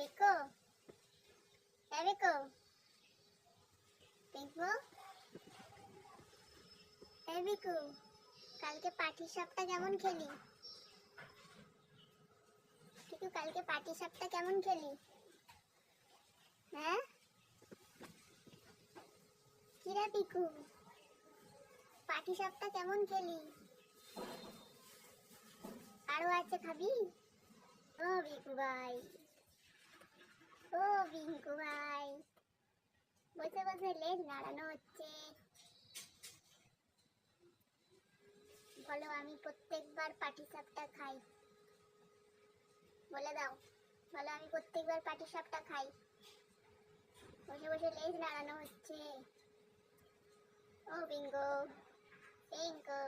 পিকু হ্যাঁ পিকু পিকু এই পিকু কালকে পাটি সাপটা কেমন খেলি? পিকু, কালকে পাটি সাপটা কেমন খেলি? হ্যাঁ? কিরা পিকু? পাটি সাপটা কেমন খেলি? আরও আছে খাবি? ও বিকু ভাই। ও বিঙ্কু ভাই। বসে বসে লেজ নাড়ানো হচ্ছে। বলো, আমি প্রত্যেকবার পাটি সাপটা খাই। বলে দাও, বলো, আমি প্রত্যেকবার পাটি সাপটা খাই। বসে বসে লেজ নাড়ানো হচ্ছে। ও bingo bingo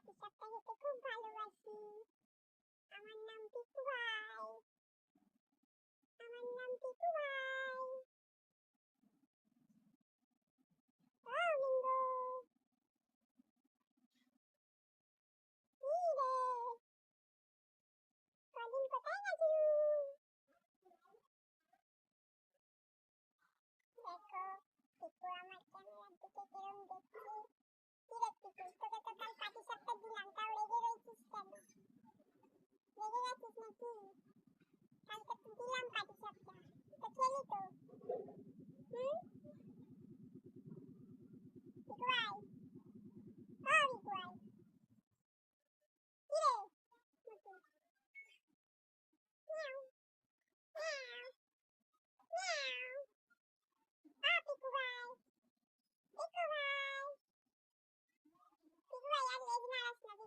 বলো আমি পাটি সাপটা খেতে খুব ভালোবাসি আমার নাম পিকু ভাই আমার নাম পিকু ভাই ও বিঙ্গো এই রে কদিন কোথায় গেছিলি দেখো পিকু আমার ক্যামেরার দিকে কেরম দেখছে jadi, Yesus Yesus Yesus Yesus Yesus Yesus di Yesus kecil itu.